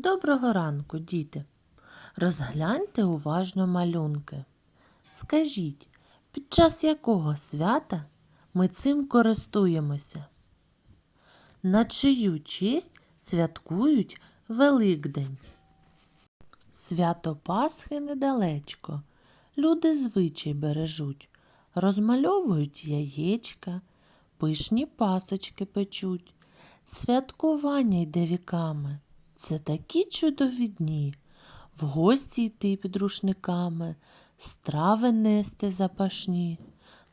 Доброго ранку, діти. Розгляньте уважно малюнки. Скажіть, під час якого свята ми цим користуємося? На чию честь святкують Великдень? Свято Пасхи недалечко. Люди звичай бережуть, розмальовують яєчка, пишні пасочки печуть. Святкування йде віками. Це такі чудові дні. В гості йти під рушниками, страви нести запашні,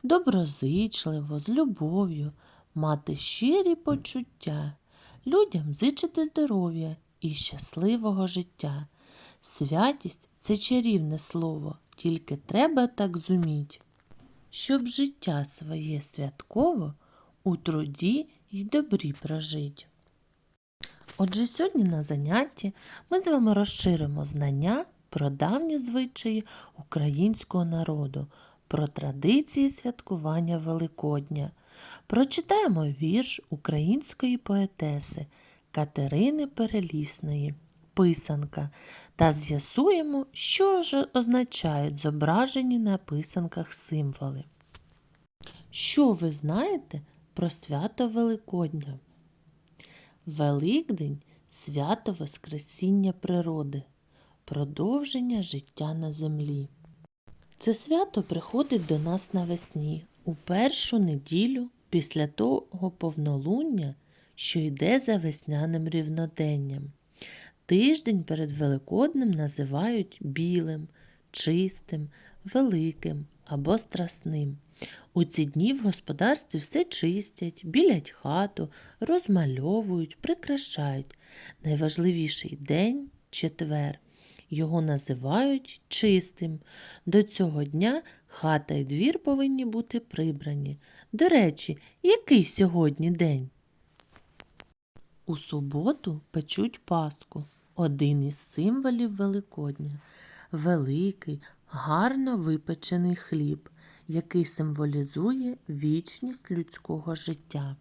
доброзичливо, з любов'ю, мати щирі почуття, людям зичити здоров'я і щасливого життя. Святість це чарівне слово, тільки треба так зуміть, щоб життя своє святково у труді й добрі прожить. Отже, сьогодні на занятті ми з вами розширимо знання про давні звичаї українського народу, про традиції святкування Великодня. Прочитаємо вірш української поетеси Катерини Перелісної Писанка та з'ясуємо, що ж означають зображені на писанках символи. Що ви знаєте про свято Великодня? Великдень свято Воскресіння природи, продовження життя на землі. Це свято приходить до нас навесні, у першу неділю після того повнолуння, що йде за весняним рівноденням. Тиждень перед Великоднем називають білим, чистим, великим або страсним. У ці дні в господарстві все чистять, білять хату, розмальовують, прикрашають. Найважливіший день четвер. Його називають чистим. До цього дня хата і двір повинні бути прибрані. До речі, який сьогодні день? У суботу печуть Пасху, один із символів Великодня. Великий, гарно випечений хліб який символізує вічність людського життя.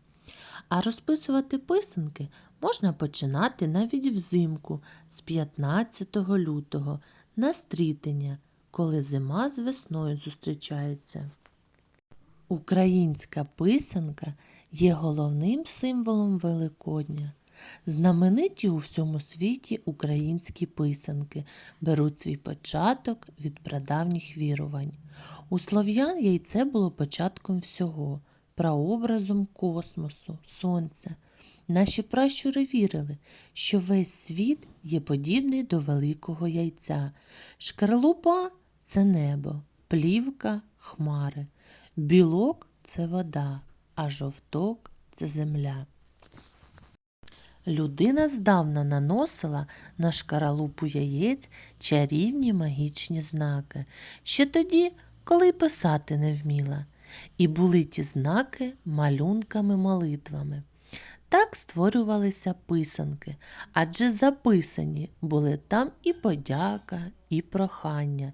А розписувати писанки можна починати навіть взимку з 15 лютого на стрітення, коли зима з весною зустрічається. Українська писанка є головним символом Великодня. Знамениті у всьому світі українські писанки беруть свій початок від прадавніх вірувань. У слов'ян яйце було початком всього, прообразом космосу, сонця. Наші пращури вірили, що весь світ є подібний до великого яйця. Шкарлупа це небо, плівка хмари, білок це вода, а жовток це земля. Людина здавна наносила на шкаралупу яєць чарівні магічні знаки, ще тоді, коли й писати не вміла, і були ті знаки малюнками-молитвами. Так створювалися писанки, адже записані були там і подяка, і прохання.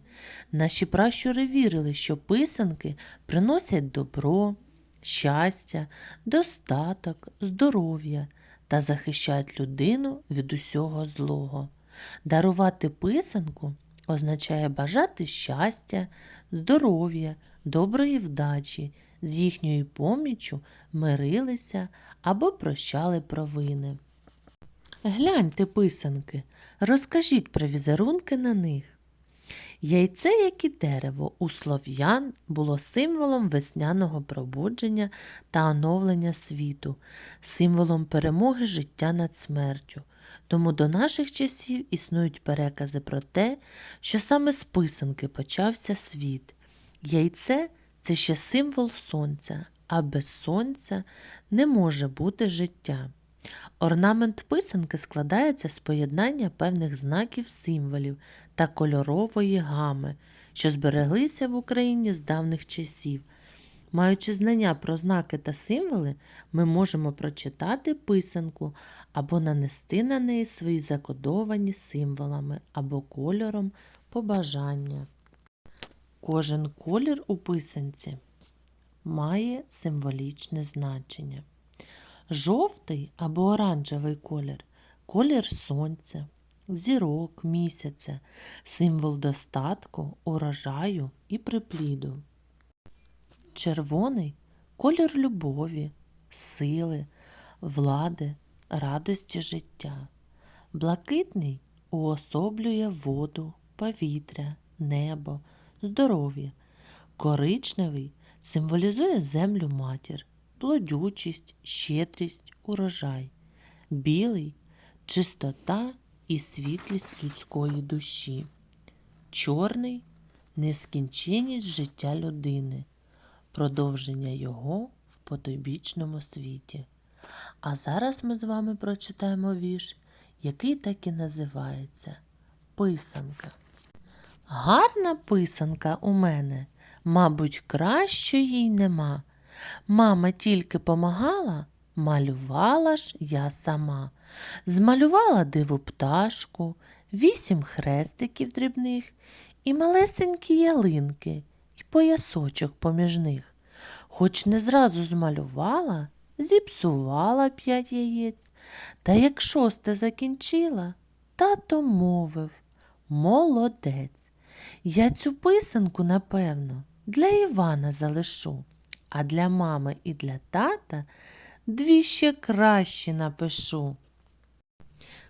Наші пращури вірили, що писанки приносять добро, щастя, достаток, здоров'я та захищають людину від усього злого. Дарувати писанку означає бажати щастя, здоров'я, доброї вдачі, з їхньою поміччю мирилися або прощали провини. Гляньте писанки, розкажіть про візерунки на них. Яйце, як і дерево, у слов'ян було символом весняного пробудження та оновлення світу, символом перемоги життя над смертю. Тому до наших часів існують перекази про те, що саме з писанки почався світ. Яйце це ще символ сонця, а без сонця не може бути життя. Орнамент писанки складається з поєднання певних знаків символів та кольорової гами, що збереглися в Україні з давних часів. Маючи знання про знаки та символи, ми можемо прочитати писанку або нанести на неї свої закодовані символами або кольором побажання. Кожен колір у писанці має символічне значення. Жовтий або оранжевий колір колір сонця, зірок, місяця, символ достатку, урожаю і припліду. Червоний колір любові, сили, влади, радості життя. Блакитний уособлює воду, повітря, небо, здоров'я. Коричневий символізує землю матір, плодючість, щедрість, урожай. Білий чистота і світлість людської душі. Чорний нескінченність життя людини, продовження його в потойбічному світі. А зараз ми з вами прочитаємо вірш, який так і називається Писанка. Гарна писанка у мене, мабуть, кращої й нема. Мама тільки помагала, малювала ж я сама. Змалювала диву пташку, вісім хрестиків дрібних і малесенькі ялинки, й поясочок поміж них. Хоч не зразу змалювала, зіпсувала п'ять яєць, та як шосте закінчила, тато мовив Молодець. Я цю писанку, напевно, для Івана залишу, а для мами і для тата дві ще кращі напишу.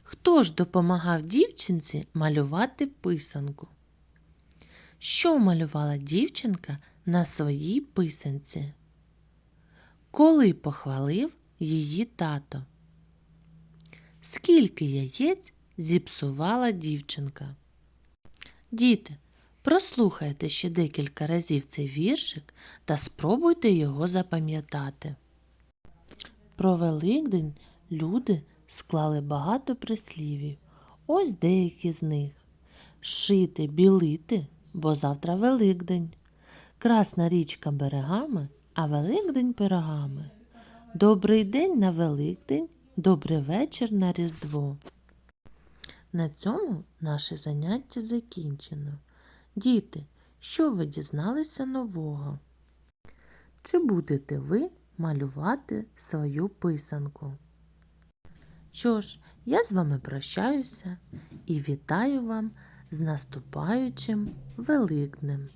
Хто ж допомагав дівчинці малювати писанку? Що малювала дівчинка на своїй писанці? Коли похвалив її тато? Скільки яєць зіпсувала дівчинка? Діти, прослухайте ще декілька разів цей віршик та спробуйте його запам'ятати. Про Великдень люди склали багато прислівів. Ось деякі з них. Шити, білити, бо завтра Великдень. Красна річка берегами, а Великдень пирогами. Добрий день на Великдень, добрий вечір на Різдво. На цьому наше заняття закінчено. Діти, що ви дізналися нового? Чи будете ви малювати свою писанку? Що ж, я з вами прощаюся і вітаю вам з наступаючим Великднем.